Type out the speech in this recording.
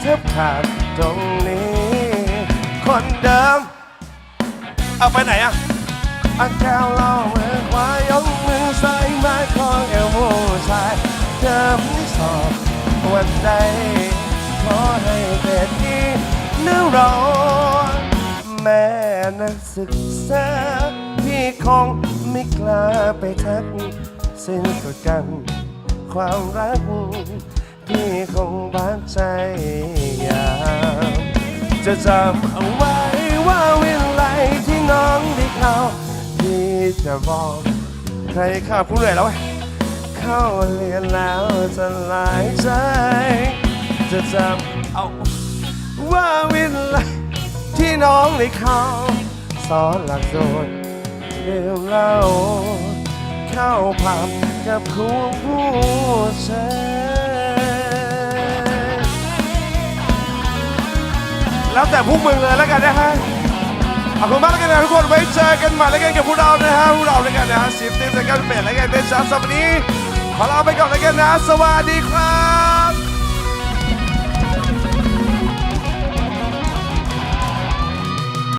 เทียบขาดตรงนี้ คนเดิม เอาไปไหนอะอาแก้วเหล่ามือขวายกมือซ้ายมาของเอวผู้ชายเดิมที่สอบวันใดขอให้เกิดที่นึกรอแม่นักศึกษาพี่คงไม่กล้าไปทักสิ้นสุดกัน ความรัก พี่คงบาดใจยามจะจำเอาไว้ว่าวิไลที่น้องได้เข้าพี่จะบอกใครข้าผู้เหนื่อยแล้วเว้ยเข้าเรียนแล้วจะหลายใจ จะจำเอาว่าวิไลที่น้องได้เข้าสอนหลักสูตรดื่มเหล้าเข้าผับกับคู่ผู้ชาย แล้วแต่พวกมึงเลยแล้วกันนะฮะขอบคุณมากแล้วกันนะทุกคนไว้เจอกันใหม่แล้วกันกับพวกเรานะฮะพวกเราแล้วกันนะฮะสิบทีมในการเป็นแล้วกันในชาสัปดาห์นี้ขอลาไปก่อนแล้วกันนะ สวัสดีครับ